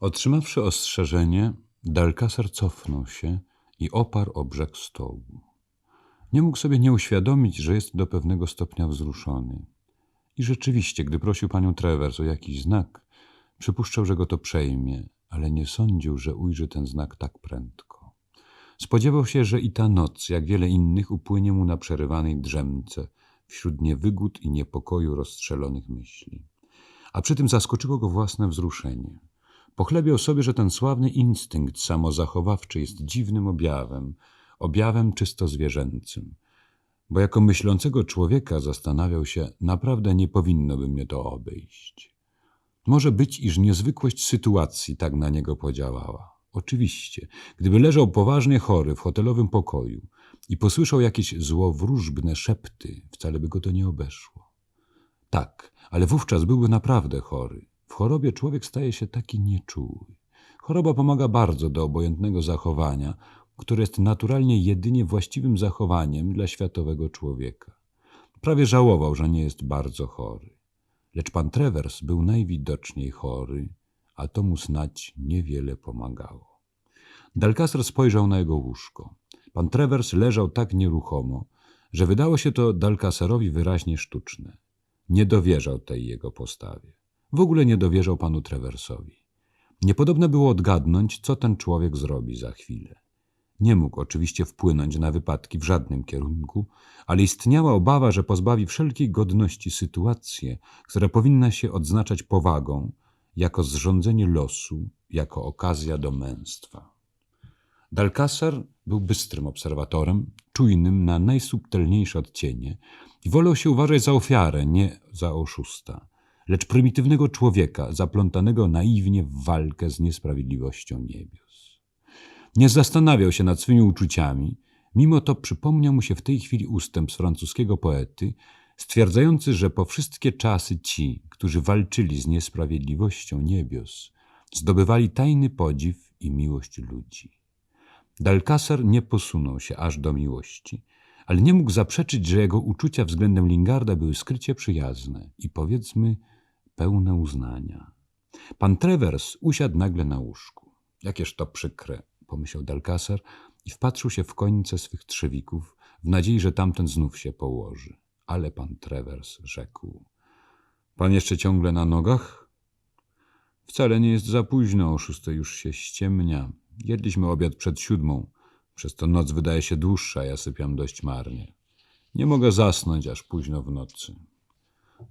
Otrzymawszy ostrzeżenie, Dalkasar cofnął się i oparł o brzeg stołu. Nie mógł sobie nie uświadomić, że jest do pewnego stopnia wzruszony. I rzeczywiście, gdy prosił panią Travers o jakiś znak, przypuszczał, że go to przejmie, ale nie sądził, że ujrzy ten znak tak prędko. Spodziewał się, że i ta noc, jak wiele innych, upłynie mu na przerywanej drzemce, wśród niewygód i niepokoju rozstrzelonych myśli. A przy tym zaskoczyło go własne wzruszenie. Pochlebiał sobie, że ten sławny instynkt samozachowawczy jest dziwnym objawem, objawem czysto zwierzęcym. Bo jako myślącego człowieka zastanawiał się, naprawdę nie powinno by mnie to obejść. Może być, iż niezwykłość sytuacji tak na niego podziałała. Oczywiście, gdyby leżał poważnie chory w hotelowym pokoju i posłyszał jakieś złowróżbne szepty, wcale by go to nie obeszło. Tak, ale wówczas byłby naprawdę chory. W chorobie człowiek staje się taki nieczuły. Choroba pomaga bardzo do obojętnego zachowania, które jest naturalnie jedynie właściwym zachowaniem dla światowego człowieka. Prawie żałował, że nie jest bardzo chory. Lecz pan Travers był najwidoczniej chory, a to mu snać niewiele pomagało. Dalcaster spojrzał na jego łóżko. Pan Travers leżał tak nieruchomo, że wydało się to Dalcaserowi wyraźnie sztuczne. Nie dowierzał tej jego postawie. W ogóle nie dowierzał panu Traversowi. Niepodobne było odgadnąć, co ten człowiek zrobi za chwilę. Nie mógł oczywiście wpłynąć na wypadki w żadnym kierunku, ale istniała obawa, że pozbawi wszelkiej godności sytuację, która powinna się odznaczać powagą, jako zrządzenie losu, jako okazja do męstwa. Dalkasar był bystrym obserwatorem, czujnym na najsubtelniejsze odcienie i wolał się uważać za ofiarę, nie za oszusta, lecz prymitywnego człowieka zaplątanego naiwnie w walkę z niesprawiedliwością niebios. Nie zastanawiał się nad swymi uczuciami, mimo to przypomniał mu się w tej chwili ustęp z francuskiego poety, stwierdzający, że po wszystkie czasy ci, którzy walczyli z niesprawiedliwością niebios, zdobywali tajny podziw i miłość ludzi. Dalkasar nie posunął się aż do miłości, ale nie mógł zaprzeczyć, że jego uczucia względem Lingarda były skrycie przyjazne i powiedzmy pełne uznania. Pan Travers usiadł nagle na łóżku. Jakież to przykre, pomyślał Dalkasar i wpatrzył się w końce swych trzewików w nadziei, że tamten znów się położy. Ale pan Travers rzekł. Pan jeszcze ciągle na nogach? Wcale nie jest za późno, o szóstej już się ściemnia. Jedliśmy obiad przed siódmą. Przez to noc wydaje się dłuższa, ja sypiam dość marnie. Nie mogę zasnąć aż późno w nocy.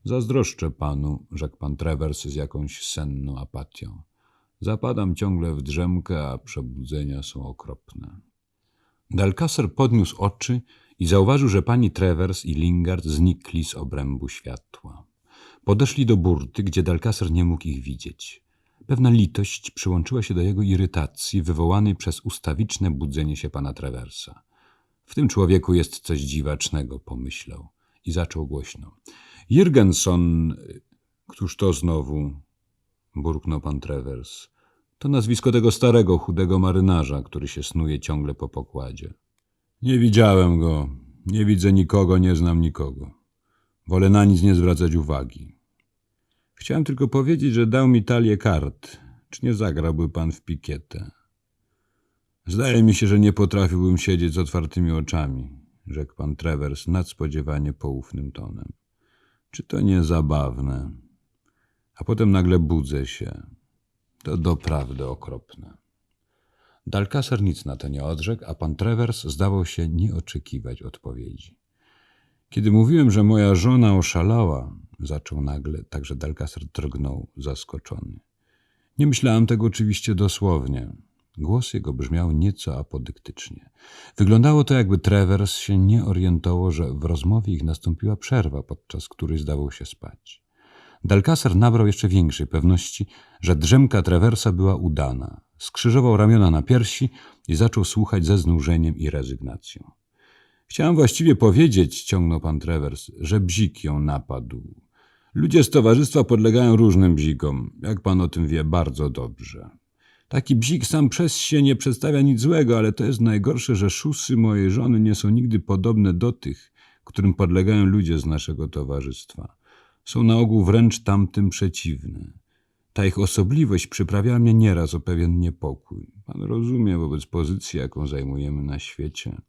Zazdroszczę panu, rzekł pan Travers z jakąś senną apatią. Zapadam ciągle w drzemkę, a przebudzenia są okropne. Dalkasser podniósł oczy i zauważył, że pani Travers i Lingard znikli z obrębu światła. Podeszli do burty, gdzie Dalkasser nie mógł ich widzieć. Pewna litość przyłączyła się do jego irytacji wywołanej przez ustawiczne budzenie się pana Traversa. W tym człowieku jest coś dziwacznego, pomyślał i zaczął głośno. Jürgenson, któż to znowu? burknął pan Travers. To nazwisko tego starego, chudego marynarza, który się snuje ciągle po pokładzie. Nie widziałem go, nie widzę nikogo, nie znam nikogo. Wolę na nic nie zwracać uwagi. Chciałem tylko powiedzieć, że dał mi talię kart. Czy nie zagrałby pan w pikietę? Zdaje mi się, że nie potrafiłbym siedzieć z otwartymi oczami, rzekł pan Travers nadspodziewanie poufnym tonem. Czy to nie zabawne? A potem nagle budzę się. To doprawdy okropne. Dalkasar nic na to nie odrzekł, a pan Travers zdawał się nie oczekiwać odpowiedzi. Kiedy mówiłem, że moja żona oszalała, zaczął nagle, także Dalkasar drgnął, zaskoczony. Nie myślałem tego oczywiście dosłownie. Głos jego brzmiał nieco apodyktycznie. Wyglądało to, jakby Travers się nie orientował, że w rozmowie ich nastąpiła przerwa, podczas której zdawał się spać. Dalkasar nabrał jeszcze większej pewności, że drzemka Traversa była udana. Skrzyżował ramiona na piersi i zaczął słuchać ze znużeniem i rezygnacją. Chciałem właściwie powiedzieć, ciągnął pan Travers, że bzik ją napadł. Ludzie z towarzystwa podlegają różnym bzikom, jak pan o tym wie bardzo dobrze. Taki bzik sam przez się nie przedstawia nic złego, ale to jest najgorsze, że szusy mojej żony nie są nigdy podobne do tych, którym podlegają ludzie z naszego towarzystwa. Są na ogół wręcz tamtym przeciwne. Ta ich osobliwość przyprawiała mnie nieraz o pewien niepokój. Pan rozumie wobec pozycji, jaką zajmujemy na świecie.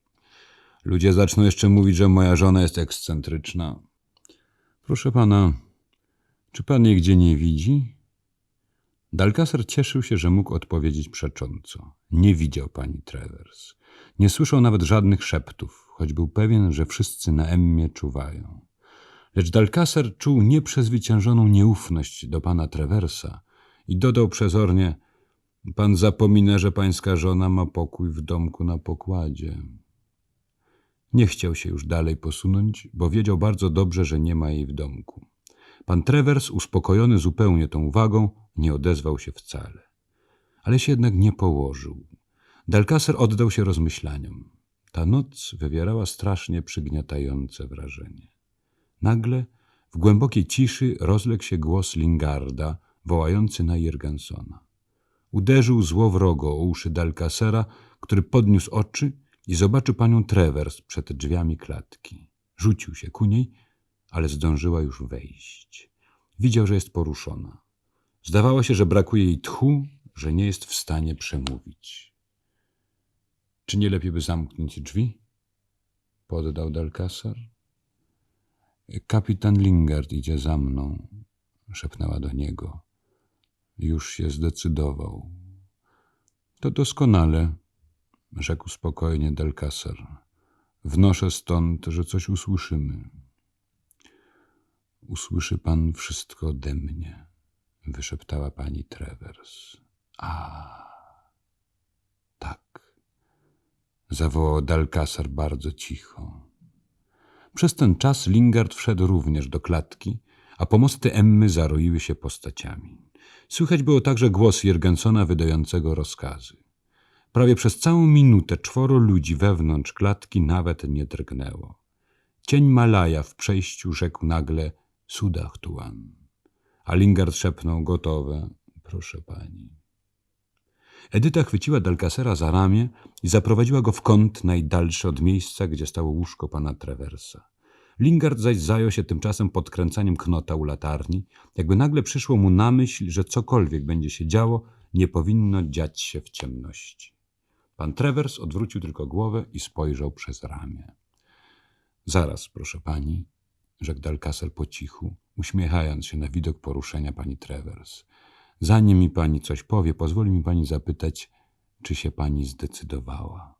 Ludzie zaczną jeszcze mówić, że moja żona jest ekscentryczna. Proszę pana, czy pan jej gdzie nie widzi? Dalkaser cieszył się, że mógł odpowiedzieć przecząco. Nie widział pani Travers. Nie słyszał nawet żadnych szeptów, choć był pewien, że wszyscy na Emmie czuwają. Lecz Dalkaser czuł nieprzezwyciężoną nieufność do pana Traversa i dodał przezornie – Pan zapomina, że pańska żona ma pokój w domku na pokładzie. Nie chciał się już dalej posunąć, bo wiedział bardzo dobrze, że nie ma jej w domku. Pan Travers, uspokojony zupełnie tą uwagą, nie odezwał się wcale. Ale się jednak nie położył. Dalkaser oddał się rozmyślaniom. Ta noc wywierała strasznie przygniatające wrażenie. Nagle w głębokiej ciszy rozległ się głos Lingarda, wołający na Jergansona. Uderzył złowrogo o uszy Dalkasera, który podniósł oczy i zobaczył panią Travers przed drzwiami klatki. Rzucił się ku niej, ale zdążyła już wejść. Widział, że jest poruszona. Zdawało się, że brakuje jej tchu, że nie jest w stanie przemówić. Czy nie lepiej by zamknąć drzwi? Poddał Dalkasar. Kapitan Lingard idzie za mną, szepnęła do niego. Już się zdecydował. To doskonale, rzekł spokojnie Delkasar. Wnoszę stąd, że coś usłyszymy. Usłyszy pan wszystko ode mnie, wyszeptała pani Travers. A, tak, zawołał Dalkasar bardzo cicho. Przez ten czas Lingard wszedł również do klatki, a pomosty Emmy zaroiły się postaciami. Słychać było także głos Jergensona wydającego rozkazy. Prawie przez całą minutę czworo ludzi wewnątrz klatki nawet nie drgnęło. Cień Malaja w przejściu rzekł nagle Sudach tuan. A Lingard szepnął gotowe, proszę pani. Edyta chwyciła Dalkasera za ramię i zaprowadziła go w kąt najdalszy od miejsca, gdzie stało łóżko pana Traversa. Lingard zaś zajął się tymczasem podkręcaniem knota u latarni, jakby nagle przyszło mu na myśl, że cokolwiek będzie się działo, nie powinno dziać się w ciemności. Pan Travers odwrócił tylko głowę i spojrzał przez ramię. Zaraz, proszę pani, rzekł Dalkasel po cichu, uśmiechając się na widok poruszenia pani Travers. Zanim mi pani coś powie, pozwoli mi pani zapytać, czy się pani zdecydowała.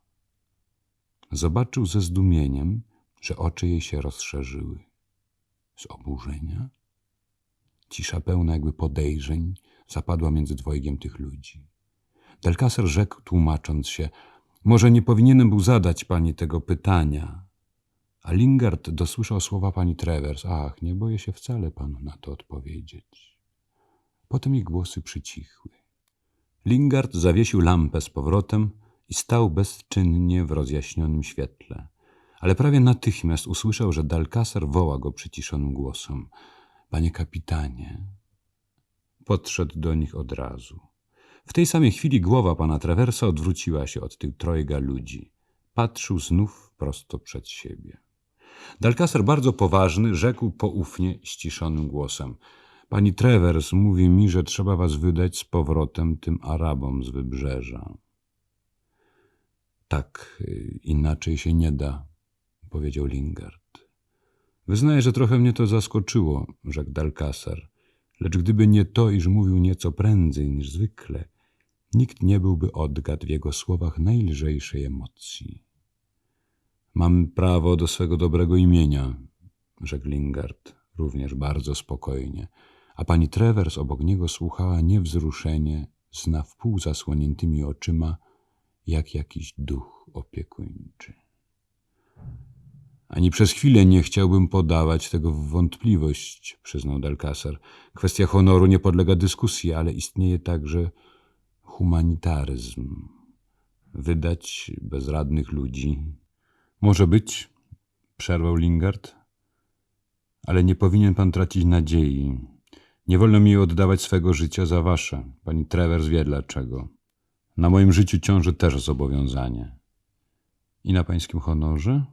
Zobaczył ze zdumieniem, że oczy jej się rozszerzyły. Z oburzenia? Cisza pełna jakby podejrzeń zapadła między dwojgiem tych ludzi. Delkaser rzekł, tłumacząc się, może nie powinienem był zadać pani tego pytania. A Lingard dosłyszał słowa pani Travers. Ach, nie boję się wcale panu na to odpowiedzieć. Potem ich głosy przycichły. Lingard zawiesił lampę z powrotem i stał bezczynnie w rozjaśnionym świetle. Ale prawie natychmiast usłyszał, że Dalkasar woła go przyciszonym głosem. Panie kapitanie. Podszedł do nich od razu. W tej samej chwili głowa pana Traversa odwróciła się od tych trojga ludzi. Patrzył znów prosto przed siebie. Dalkasar bardzo poważny rzekł poufnie, ściszonym głosem. Pani Travers mówi mi, że trzeba was wydać z powrotem tym Arabom z wybrzeża. Tak, inaczej się nie da, powiedział Lingard. Wyznaję, że trochę mnie to zaskoczyło, rzekł Dalkasar. Lecz gdyby nie to, iż mówił nieco prędzej niż zwykle, nikt nie byłby odgadł w jego słowach najlżejszej emocji. Mam prawo do swego dobrego imienia, rzekł Lingard, również bardzo spokojnie, a pani Travers obok niego słuchała niewzruszenie, z na wpół zasłoniętymi oczyma, jak jakiś duch opiekuńczy. Ani przez chwilę nie chciałbym podawać tego w wątpliwość, przyznał Delcaser. Kwestia honoru nie podlega dyskusji, ale istnieje także humanitaryzm. Wydać bezradnych ludzi. Może być, przerwał Lingard, ale nie powinien pan tracić nadziei. Nie wolno mi oddawać swego życia za wasze. Pani Travers wie dlaczego. Na moim życiu ciąży też zobowiązanie. I na pańskim honorze?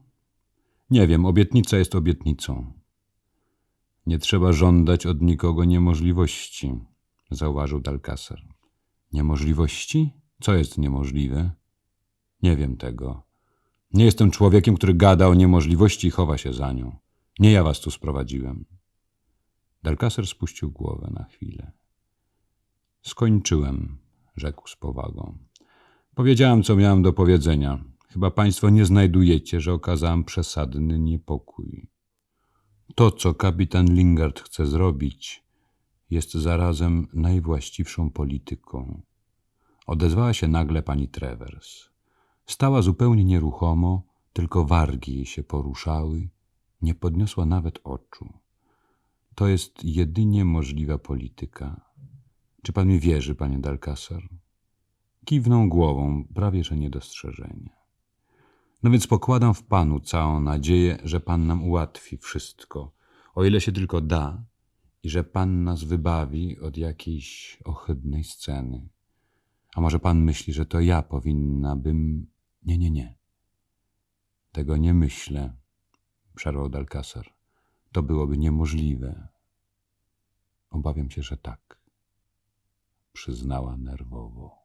Nie wiem, obietnica jest obietnicą. Nie trzeba żądać od nikogo niemożliwości. zauważył Dalkasar. Niemożliwości? Co jest niemożliwe? Nie wiem tego. Nie jestem człowiekiem, który gada o niemożliwości i chowa się za nią. Nie ja was tu sprowadziłem. Dalkaser spuścił głowę na chwilę. Skończyłem, rzekł z powagą. Powiedziałem, co miałem do powiedzenia. Chyba państwo nie znajdujecie, że okazałem przesadny niepokój. To, co kapitan Lingard chce zrobić, jest zarazem najwłaściwszą polityką. Odezwała się nagle pani Travers. Stała zupełnie nieruchomo, tylko wargi jej się poruszały, nie podniosła nawet oczu. To jest jedynie możliwa polityka. Czy pan mi wierzy, panie Dalkasar? Kiwnął głową, prawie że niedostrzeżenie. No więc pokładam w panu całą nadzieję, że pan nam ułatwi wszystko, o ile się tylko da, i że pan nas wybawi od jakiejś ohydnej sceny. A może pan myśli, że to ja powinna bym. Nie, nie, nie. Tego nie myślę, przerwał Dalkasar. To byłoby niemożliwe. Obawiam się, że tak, przyznała nerwowo.